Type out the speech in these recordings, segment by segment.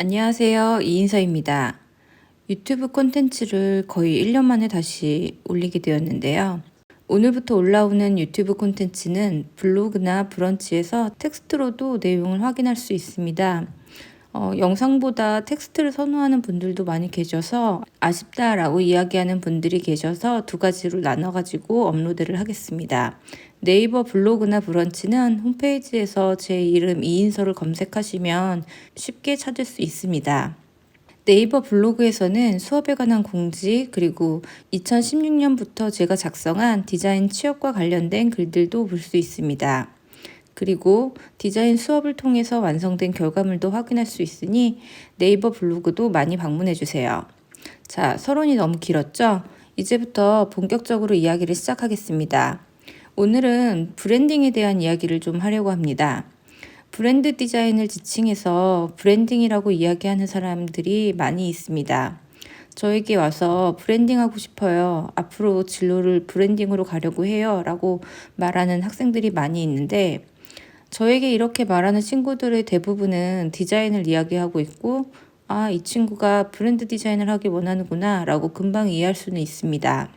안녕하세요. 이인서입니다. 유튜브 콘텐츠를 거의 1년 만에 다시 올리게 되었는데요. 오늘부터 올라오는 유튜브 콘텐츠는 블로그나 브런치에서 텍스트로도 내용을 확인할 수 있습니다. 어, 영상보다 텍스트를 선호하는 분들도 많이 계셔서 아쉽다라고 이야기하는 분들이 계셔서 두 가지로 나눠가지고 업로드를 하겠습니다. 네이버 블로그나 브런치는 홈페이지에서 제 이름 이인서를 검색하시면 쉽게 찾을 수 있습니다. 네이버 블로그에서는 수업에 관한 공지 그리고 2016년부터 제가 작성한 디자인 취업과 관련된 글들도 볼 수 있습니다. 그리고 디자인 수업을 통해서 완성된 결과물도 확인할 수 있으니 네이버 블로그도 많이 방문해 주세요. 자, 서론이 너무 길었죠? 이제부터 본격적으로 이야기를 시작하겠습니다. 오늘은 브랜딩에 대한 이야기를 좀 하려고 합니다. 브랜드 디자인을 지칭해서 브랜딩이라고 이야기하는 사람들이 많이 있습니다. 저에게 와서 브랜딩하고 싶어요. 앞으로 진로를 브랜딩으로 가려고 해요. 라고 말하는 학생들이 많이 있는데, 저에게 이렇게 말하는 친구들의 대부분은 디자인을 이야기하고 있고, 아, 이 친구가 브랜드 디자인을 하기 원하는구나. 라고 금방 이해할 수는 있습니다.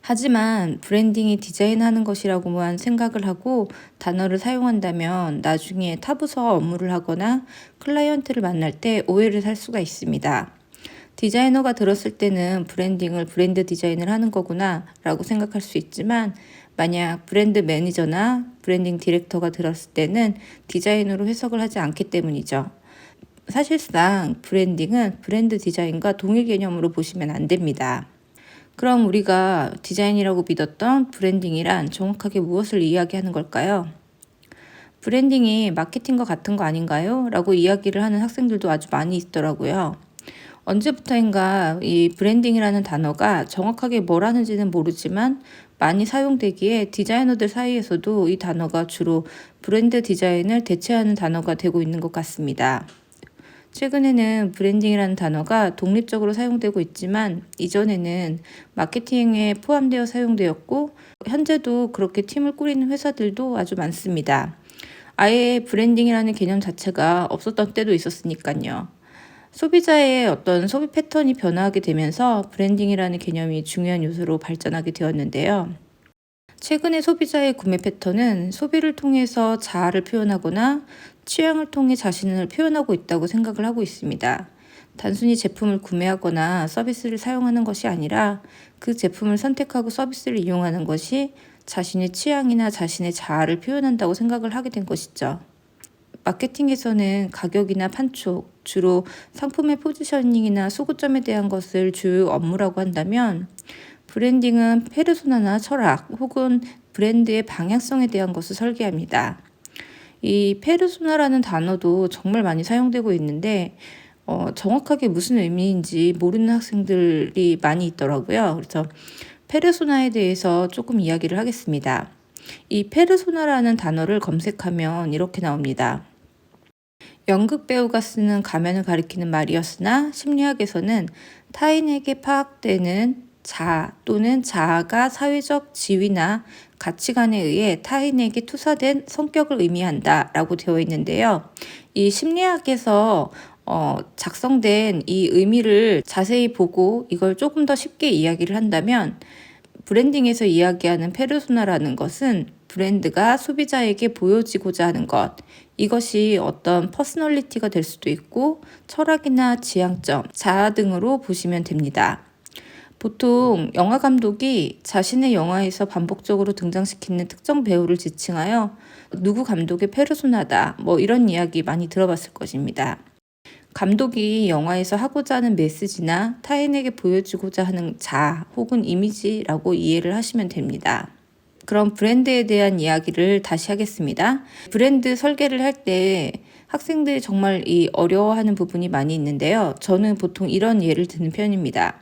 하지만 브랜딩이 디자인하는 것이라고만 생각을 하고 단어를 사용한다면 나중에 타부서 업무를 하거나 클라이언트를 만날 때 오해를 살 수가 있습니다. 디자이너가 들었을 때는 브랜딩을 브랜드 디자인을 하는 거구나 라고 생각할 수 있지만 만약 브랜드 매니저나 브랜딩 디렉터가 들었을 때는 디자인으로 해석을 하지 않기 때문이죠. 사실상 브랜딩은 브랜드 디자인과 동일 개념으로 보시면 안 됩니다. 그럼 우리가 디자인이라고 믿었던 브랜딩이란 정확하게 무엇을 이야기하는 걸까요? 브랜딩이 마케팅과 같은 거 아닌가요? 라고 이야기를 하는 학생들도 아주 많이 있더라고요. 언제부터인가 이 브랜딩이라는 단어가 정확하게 뭘 하는지는 모르지만 많이 사용되기에 디자이너들 사이에서도 이 단어가 주로 브랜드 디자인을 대체하는 단어가 되고 있는 것 같습니다. 최근에는 브랜딩이라는 단어가 독립적으로 사용되고 있지만 이전에는 마케팅에 포함되어 사용되었고 현재도 그렇게 팀을 꾸리는 회사들도 아주 많습니다. 아예 브랜딩이라는 개념 자체가 없었던 때도 있었으니까요. 소비자의 어떤 소비 패턴이 변화하게 되면서 브랜딩이라는 개념이 중요한 요소로 발전하게 되었는데요. 최근의 소비자의 구매 패턴은 소비를 통해서 자아를 표현하거나 취향을 통해 자신을 표현하고 있다고 생각을 하고 있습니다. 단순히 제품을 구매하거나 서비스를 사용하는 것이 아니라 그 제품을 선택하고 서비스를 이용하는 것이 자신의 취향이나 자신의 자아를 표현한다고 생각을 하게 된 것이죠. 마케팅에서는 가격이나 판촉, 주로 상품의 포지셔닝이나 소구점에 대한 것을 주요 업무라고 한다면 브랜딩은 페르소나나 철학 혹은 브랜드의 방향성에 대한 것을 설계합니다. 이 페르소나라는 단어도 정말 많이 사용되고 있는데 어, 정확하게 무슨 의미인지 모르는 학생들이 많이 있더라고요. 그래서 페르소나에 대해서 조금 이야기를 하겠습니다. 이 페르소나라는 단어를 검색하면 이렇게 나옵니다. 연극 배우가 쓰는 가면을 가리키는 말이었으나 심리학에서는 타인에게 파악되는 자 또는 자아가 사회적 지위나 가치관에 의해 타인에게 투사된 성격을 의미한다 라고 되어 있는데요. 이 심리학에서 어, 작성된 이 의미를 자세히 보고 이걸 조금 더 쉽게 이야기를 한다면 브랜딩에서 이야기하는 페르소나라는 것은 브랜드가 소비자에게 보여지고자 하는 것, 이것이 어떤 퍼스널리티가 될 수도 있고 철학이나 지향점, 자아 등으로 보시면 됩니다. 보통 영화 감독이 자신의 영화에서 반복적으로 등장시키는 특정 배우를 지칭하여 누구 감독의 페르소나다 뭐 이런 이야기 많이 들어봤을 것입니다. 감독이 영화에서 하고자 하는 메시지나 타인에게 보여주고자 하는 자 혹은 이미지라고 이해를 하시면 됩니다. 그럼 브랜드에 대한 이야기를 다시 하겠습니다. 브랜드 설계를 할 때 학생들이 정말 이 어려워하는 부분이 많이 있는데요. 저는 보통 이런 예를 드는 편입니다.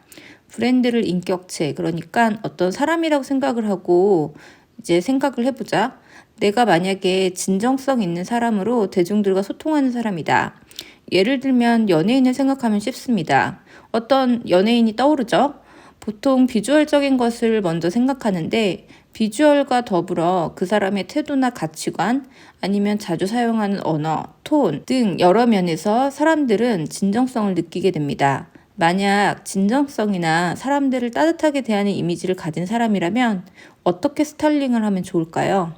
브랜드를 인격체, 그러니까 어떤 사람이라고 생각을 하고 이제 생각을 해보자. 내가 만약에 진정성 있는 사람으로 대중들과 소통하는 사람이다. 예를 들면 연예인을 생각하면 쉽습니다. 어떤 연예인이 떠오르죠? 보통 비주얼적인 것을 먼저 생각하는데 비주얼과 더불어 그 사람의 태도나 가치관, 아니면 자주 사용하는 언어, 톤 등 여러 면에서 사람들은 진정성을 느끼게 됩니다. 만약 진정성이나 사람들을 따뜻하게 대하는 이미지를 가진 사람이라면 어떻게 스타일링을 하면 좋을까요?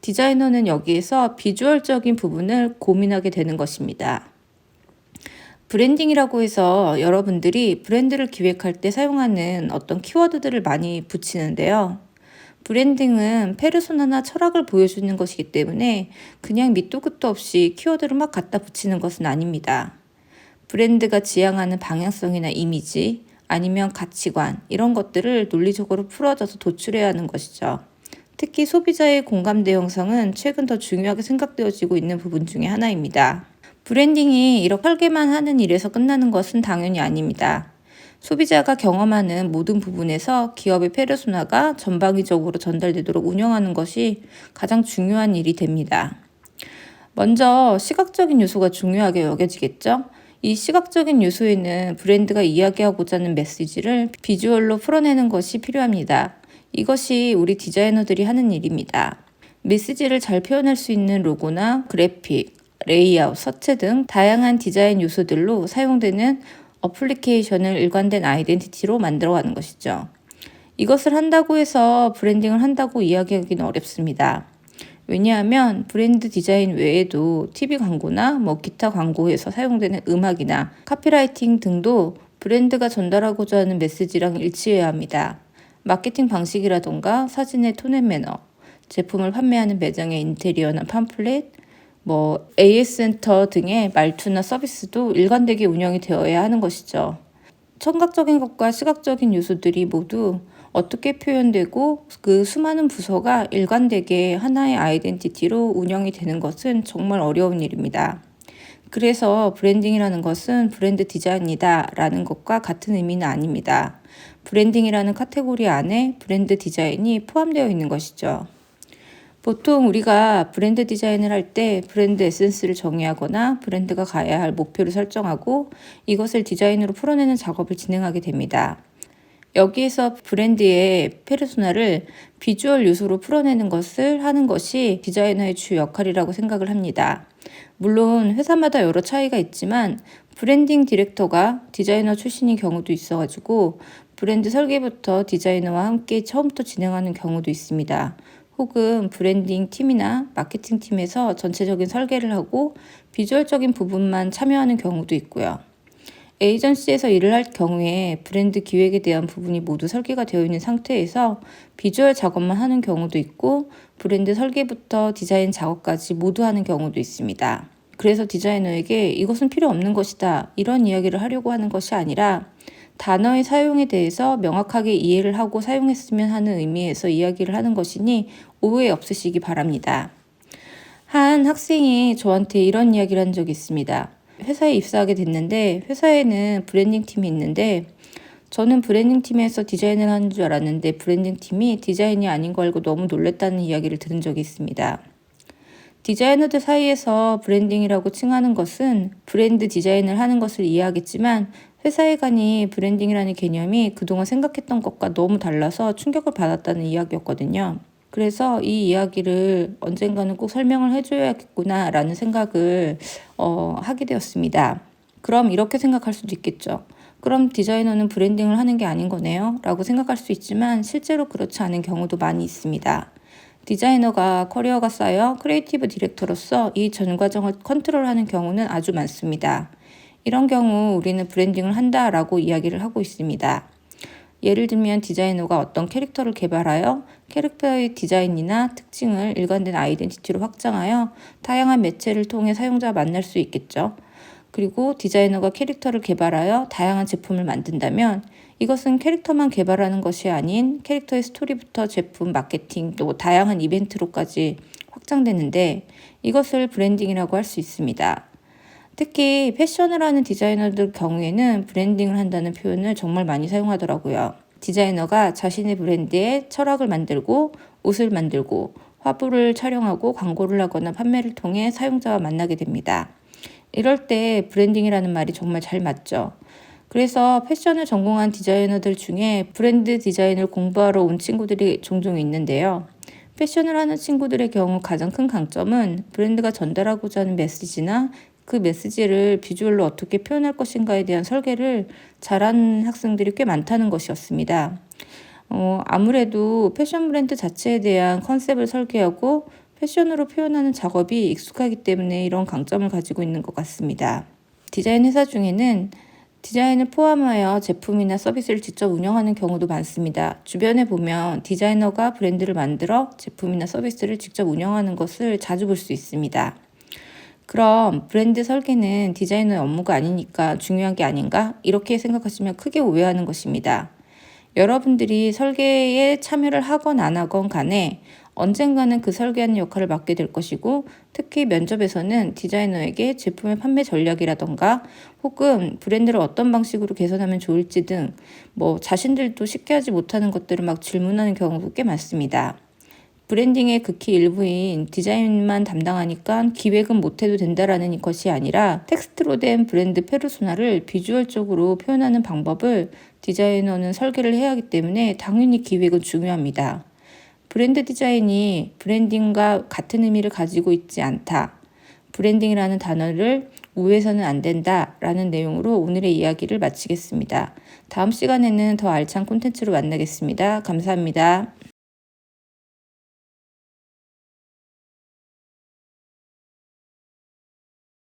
디자이너는 여기에서 비주얼적인 부분을 고민하게 되는 것입니다. 브랜딩이라고 해서 여러분들이 브랜드를 기획할 때 사용하는 어떤 키워드들을 많이 붙이는데요. 브랜딩은 페르소나나 철학을 보여주는 것이기 때문에 그냥 밑도 끝도 없이 키워드를 막 갖다 붙이는 것은 아닙니다. 브랜드가 지향하는 방향성이나 이미지 아니면 가치관 이런 것들을 논리적으로 풀어져서 도출해야 하는 것이죠. 특히 소비자의 공감대 형성은 최근 더 중요하게 생각되어지고 있는 부분 중에 하나입니다. 브랜딩이 이렇게 설계만 하는 일에서 끝나는 것은 당연히 아닙니다. 소비자가 경험하는 모든 부분에서 기업의 페르소나가 전방위적으로 전달되도록 운영하는 것이 가장 중요한 일이 됩니다. 먼저 시각적인 요소가 중요하게 여겨지겠죠? 이 시각적인 요소에는 브랜드가 이야기하고자 하는 메시지를 비주얼로 풀어내는 것이 필요합니다. 이것이 우리 디자이너들이 하는 일입니다. 메시지를 잘 표현할 수 있는 로고나 그래픽, 레이아웃, 서체 등 다양한 디자인 요소들로 사용되는 어플리케이션을 일관된 아이덴티티로 만들어가는 것이죠. 이것을 한다고 해서 브랜딩을 한다고 이야기하기는 어렵습니다. 왜냐하면 브랜드 디자인 외에도 TV 광고나 뭐 기타 광고에서 사용되는 음악이나 카피라이팅 등도 브랜드가 전달하고자 하는 메시지랑 일치해야 합니다. 마케팅 방식이라던가 사진의 톤 앤 매너, 제품을 판매하는 매장의 인테리어나 팜플렛, 뭐 AS 센터 등의 말투나 서비스도 일관되게 운영이 되어야 하는 것이죠. 청각적인 것과 시각적인 요소들이 모두 어떻게 표현되고 그 수많은 부서가 일관되게 하나의 아이덴티티로 운영이 되는 것은 정말 어려운 일입니다. 그래서 브랜딩이라는 것은 브랜드 디자인이다 라는 것과 같은 의미는 아닙니다. 브랜딩이라는 카테고리 안에 브랜드 디자인이 포함되어 있는 것이죠. 보통 우리가 브랜드 디자인을 할 때 브랜드 에센스를 정의하거나 브랜드가 가야 할 목표를 설정하고 이것을 디자인으로 풀어내는 작업을 진행하게 됩니다. 여기에서 브랜드의 페르소나를 비주얼 요소로 풀어내는 것을 하는 것이 디자이너의 주 역할이라고 생각을 합니다. 물론 회사마다 여러 차이가 있지만 브랜딩 디렉터가 디자이너 출신인 경우도 있어가지고 브랜드 설계부터 디자이너와 함께 처음부터 진행하는 경우도 있습니다. 혹은 브랜딩 팀이나 마케팅 팀에서 전체적인 설계를 하고 비주얼적인 부분만 참여하는 경우도 있고요. 에이전시에서 일을 할 경우에 브랜드 기획에 대한 부분이 모두 설계가 되어 있는 상태에서 비주얼 작업만 하는 경우도 있고 브랜드 설계부터 디자인 작업까지 모두 하는 경우도 있습니다. 그래서 디자이너에게 이것은 필요 없는 것이다 이런 이야기를 하려고 하는 것이 아니라 단어의 사용에 대해서 명확하게 이해를 하고 사용했으면 하는 의미에서 이야기를 하는 것이니 오해 없으시기 바랍니다. 한 학생이 저한테 이런 이야기를 한 적이 있습니다. 회사에 입사하게 됐는데 회사에는 브랜딩 팀이 있는데 저는 브랜딩 팀에서 디자인을 하는 줄 알았는데 브랜딩 팀이 디자인이 아닌 거 알고 너무 놀랬다는 이야기를 들은 적이 있습니다. 디자이너들 사이에서 브랜딩이라고 칭하는 것은 브랜드 디자인을 하는 것을 이해하겠지만 회사에 가니 브랜딩이라는 개념이 그동안 생각했던 것과 너무 달라서 충격을 받았다는 이야기였거든요. 그래서 이 이야기를 언젠가는 꼭 설명을 해줘야겠구나 라는 생각을 어, 하게 되었습니다. 그럼 이렇게 생각할 수도 있겠죠. 그럼 디자이너는 브랜딩을 하는 게 아닌 거네요? 라고 생각할 수 있지만 실제로 그렇지 않은 경우도 많이 있습니다. 디자이너가 커리어가 쌓여 크리에이티브 디렉터로서 이 전 과정을 컨트롤하는 경우는 아주 많습니다. 이런 경우 우리는 브랜딩을 한다라고 이야기를 하고 있습니다. 예를 들면 디자이너가 어떤 캐릭터를 개발하여 캐릭터의 디자인이나 특징을 일관된 아이덴티티로 확장하여 다양한 매체를 통해 사용자와 만날 수 있겠죠. 그리고 디자이너가 캐릭터를 개발하여 다양한 제품을 만든다면 이것은 캐릭터만 개발하는 것이 아닌 캐릭터의 스토리부터 제품, 마케팅, 또 다양한 이벤트로까지 확장되는데 이것을 브랜딩이라고 할 수 있습니다. 특히 패션을 하는 디자이너들 경우에는 브랜딩을 한다는 표현을 정말 많이 사용하더라고요. 디자이너가 자신의 브랜드의 철학을 만들고 옷을 만들고 화보를 촬영하고 광고를 하거나 판매를 통해 사용자와 만나게 됩니다. 이럴 때 브랜딩이라는 말이 정말 잘 맞죠. 그래서 패션을 전공한 디자이너들 중에 브랜드 디자인을 공부하러 온 친구들이 종종 있는데요. 패션을 하는 친구들의 경우 가장 큰 강점은 브랜드가 전달하고자 하는 메시지나 그 메시지를 비주얼로 어떻게 표현할 것인가에 대한 설계를 잘하는 학생들이 꽤 많다는 것이었습니다. 어, 아무래도 패션 브랜드 자체에 대한 컨셉을 설계하고 패션으로 표현하는 작업이 익숙하기 때문에 이런 강점을 가지고 있는 것 같습니다. 디자인 회사 중에는 디자인을 포함하여 제품이나 서비스를 직접 운영하는 경우도 많습니다. 주변에 보면 디자이너가 브랜드를 만들어 제품이나 서비스를 직접 운영하는 것을 자주 볼 수 있습니다. 그럼 브랜드 설계는 디자이너의 업무가 아니니까 중요한 게 아닌가? 이렇게 생각하시면 크게 오해하는 것입니다. 여러분들이 설계에 참여를 하건 안 하건 간에 언젠가는 그 설계하는 역할을 맡게 될 것이고 특히 면접에서는 디자이너에게 제품의 판매 전략이라던가 혹은 브랜드를 어떤 방식으로 개선하면 좋을지 등 뭐 자신들도 쉽게 하지 못하는 것들을 막 질문하는 경우도 꽤 많습니다. 브랜딩의 극히 일부인 디자인만 담당하니까 기획은 못해도 된다라는 것이 아니라 텍스트로 된 브랜드 페르소나를 비주얼적으로 표현하는 방법을 디자이너는 설계를 해야 하기 때문에 당연히 기획은 중요합니다. 브랜드 디자인이 브랜딩과 같은 의미를 가지고 있지 않다. 브랜딩이라는 단어를 우회해서는 안 된다. 라는 내용으로 오늘의 이야기를 마치겠습니다. 다음 시간에는 더 알찬 콘텐츠로 만나겠습니다. 감사합니다.